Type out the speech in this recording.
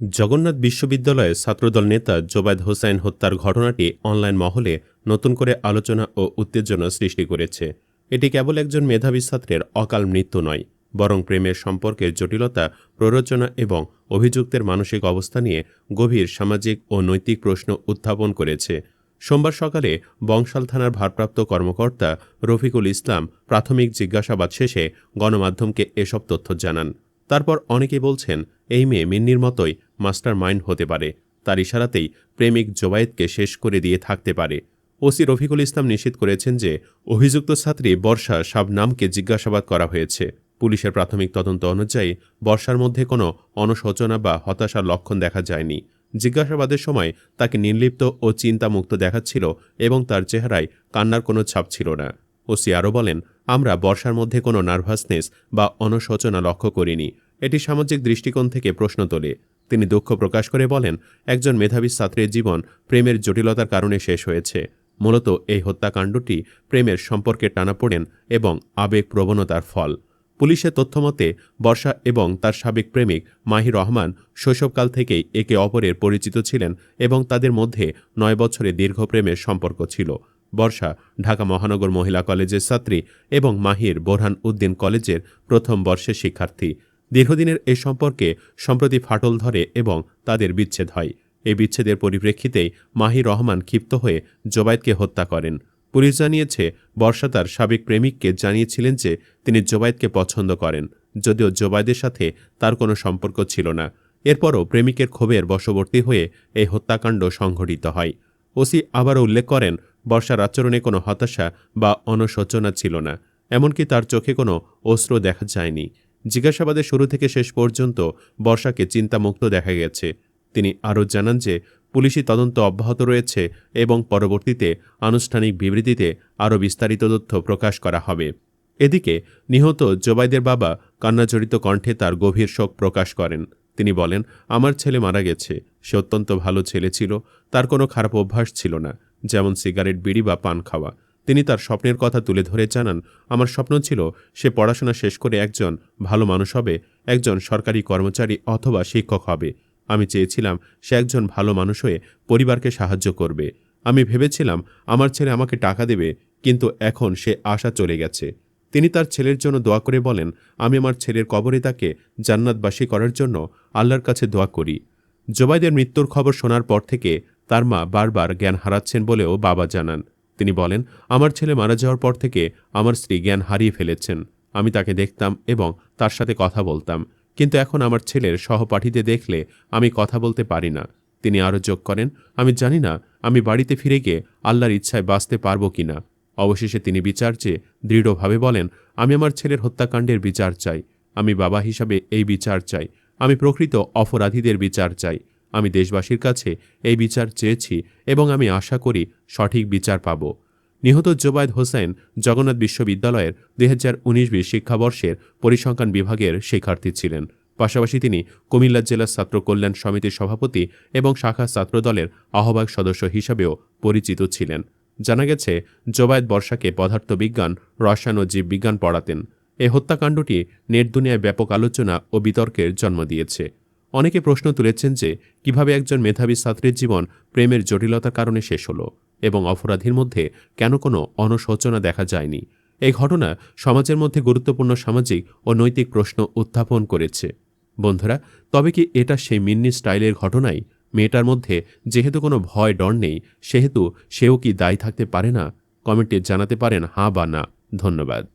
জগন্নাথ বিশ্ববিদ্যালয়ের ছাত্রদল নেতা জোবায়দ হোসাইন হত্যার ঘটনাটি অনলাইন মহলে নতুন করে আলোচনা ও উত্তেজনা সৃষ্টি করেছে। এটি কেবল একজন মেধাবী ছাত্রের অকাল মৃত্যু নয়, বরং প্রেমের সম্পর্কের জটিলতা, প্ররোচনা এবং অভিযুক্তের মানসিক অবস্থা নিয়ে গভীর সামাজিক ও নৈতিক প্রশ্ন উত্থাপন করেছে। সোমবার সকালে বংশাল থানার ভারপ্রাপ্ত কর্মকর্তা রফিকুল ইসলাম প্রাথমিক জিজ্ঞাসাবাদ শেষে গণমাধ্যমকে এসব তথ্য জানান। তারপর অনেকে বলছেন, এই মেয়ে মিন্নির মতোই মাস্টার মাইন্ড হতে পারে। তার ইশারাতেই প্রেমিক জোবায়েদকে শেষ করে দিয়ে থাকতে পারে। ওসি রফিকুল ইসলাম নিশ্চিত করেছেন যে অভিযুক্ত ছাত্রী বর্ষা শাবনামকে জিজ্ঞাসাবাদ করা হয়েছে। পুলিশের প্রাথমিক তদন্ত অনুযায়ী বর্ষার মধ্যে কোনো অনশোচনা বা হতাশার লক্ষণ দেখা যায়নি। জিজ্ঞাসাবাদের সময় তাকে নির্লিপ্ত ও চিন্তামুক্ত দেখাচ্ছিল এবং তার চেহারায় কান্নার কোনো ছাপ ছিল না। ওসি আরও বলেন, আমরা বর্ষার মধ্যে কোনো নার্ভাসনেস বা অনশোচনা লক্ষ্য করিনি। এটি সামাজিক দৃষ্টিকোণ থেকে প্রশ্ন তোলে। তিনি দুঃখ প্রকাশ করে বলেন, একজন মেধাবী ছাত্রের জীবন প্রেমের জটিলতার কারণে শেষ হয়েছে। মূলত এই হত্যাকাণ্ডটি প্রেমের সম্পর্কে টানাপোড়েন এবং আবেগ প্রবণতার ফল। পুলিশের তথ্যমতে বর্ষা এবং তার সাবেক প্রেমিক মাহি রহমান শৈশবকাল থেকেই একে অপরের পরিচিত ছিলেন এবং তাদের মধ্যে নয় বছরে দীর্ঘ প্রেমের সম্পর্ক ছিল। বর্ষা, ঢাকা মহানগর মহিলা কলেজের ছাত্রী এবং মাহির বোরহান উদ্দিন কলেজের প্রথম বর্ষের শিক্ষার্থী। দীর্ঘদিনের এ সম্পর্কে সম্প্রতি ফাটল ধরে এবং তাদের বিচ্ছেদ হয়। এই বিচ্ছেদের পরিপ্রেক্ষিতেই মাহি রহমান ক্ষিপ্ত হয়ে জোবায়েদকে হত্যা করেন। পুলিশ জানিয়েছে, বর্ষা তার সাবেক প্রেমিককে জানিয়েছিলেন যে তিনি জোবায়েদকে পছন্দ করেন, যদিও জোবায়েদের সাথে তার কোনো সম্পর্ক ছিল না। এরপরও প্রেমিকের ক্ষোভের বশবর্তী হয়ে এই হত্যাকাণ্ড সংঘটিত হয়। ওসি আবারও উল্লেখ করেন বর্ষার আচরণে কোনো হতাশা বা অনশোচনা ছিল না, এমনকি তার চোখে কোনো অস্ত্র দেখা যায়নি। জিজ্ঞাসাবাদের শুরু থেকে শেষ পর্যন্ত বর্ষাকে চিন্তামুক্ত দেখা গেছে। তিনি আরও জানান যে, পুলিশি তদন্ত অব্যাহত রয়েছে এবং পরবর্তীতে আনুষ্ঠানিক বিবৃতিতে আরও বিস্তারিত তথ্য প্রকাশ করা হবে। এদিকে, নিহত জোবাইদের বাবা কান্নাজড়িত কণ্ঠে তার গভীর শোক প্রকাশ করেন। তিনি বলেন, আমার ছেলে মারা গেছে, সে অত্যন্ত ভালো ছেলে ছিল, তার কোনো খারাপ অভ্যাস ছিল না। যেমন সিগারেট, বিড়ি বা পান খাওয়া। তিনি তার স্বপ্নের কথা তুলে ধরে জানান, আমার স্বপ্ন ছিল সে পড়াশোনা শেষ করে একজন ভালো মানুষ হবে, একজন সরকারি কর্মচারী অথবা শিক্ষক হবে। আমি চেয়েছিলাম সে একজন ভালো মানুষ হয়ে পরিবারকে সাহায্য করবে। আমি ভেবেছিলাম আমার ছেলে আমাকে টাকা দেবে, কিন্তু এখন সে আশা চলে গেছে। তিনি তার ছেলের জন্য দোয়া করে বলেন, আমি আমার ছেলের কবরে তাকে জান্নাতবাসী করার জন্য আল্লাহর কাছে দোয়া করি। জোবাইদের মৃত্যুর খবর শোনার পর থেকে তার মা বারবার জ্ঞান হারাচ্ছেন বলেও বাবা জানান। তিনি বলেন, আমার ছেলে মারা যাওয়ার পর থেকে আমার স্ত্রী জ্ঞান হারিয়ে ফেলেছেন। আমি তাকে দেখতাম এবং তার সাথে কথা বলতাম। কিন্তু এখন আমার ছেলের সহপাঠীতে দেখলে আমি কথা বলতে পারি না। তিনি আরও যোগ করেন, আমি জানি না, আমি বাড়িতে ফিরে গিয়ে আল্লাহর ইচ্ছায় বাঁচতে পারব কিনা অবশেষে তিনি বিচার চেয়ে দৃঢ়ভাবে বলেন, আমি আমার ছেলের হত্যাকাণ্ডের বিচার চাই। আমি বাবা হিসাবে এই বিচার চাই। আমি প্রকৃত অপরাধীদের বিচার চাই। আমি দেশবাসীর কাছে এই বিচার চেয়েছি এবং আমি আশা করি সঠিক বিচার পাব। নিহত জোবায়দ হোসেন জগন্নাথ বিশ্ববিদ্যালয়ের দুই হাজার উনিশ বিশ শিক্ষাবর্ষের পরিসংখ্যান বিভাগের শিক্ষার্থী ছিলেন। পাশাপাশি তিনি কুমিল্লা জেলা ছাত্র কল্যাণ সমিতির সভাপতি এবং শাখা ছাত্র দলের আহ্বায়ক সদস্য হিসাবেও পরিচিত ছিলেন। জানা গেছে, জোবায়দ বর্ষাকে পদার্থবিজ্ঞান, রসায়ন ও জীববিজ্ঞান পড়াতেন। এই হত্যাকাণ্ডটি নেট দুনিয়ায় ব্যাপক আলোচনা ও বিতর্কের জন্ম দিয়েছে। অনেকে প্রশ্ন তুলেছেন যে কীভাবে একজন মেধাবী ছাত্রীর জীবন প্রেমের জটিলতার কারণে শেষ হলো এবং অপরাধীর মধ্যে কেন কোনো অনশোচনা দেখা যায়নি। এই ঘটনা সমাজের মধ্যে গুরুত্বপূর্ণ সামাজিক ও নৈতিক প্রশ্ন উত্থাপন করেছে। বন্ধুরা, তবে কি এটা সেই মিন্নি স্টাইলের ঘটনাই? মেয়েটার মধ্যে যেহেতু কোনো ভয় ডর নেই, সেহেতু সেও কি দায়ী থাকতে পারে না? কমেন্টে জানাতে পারেন হাঁ বা না। ধন্যবাদ।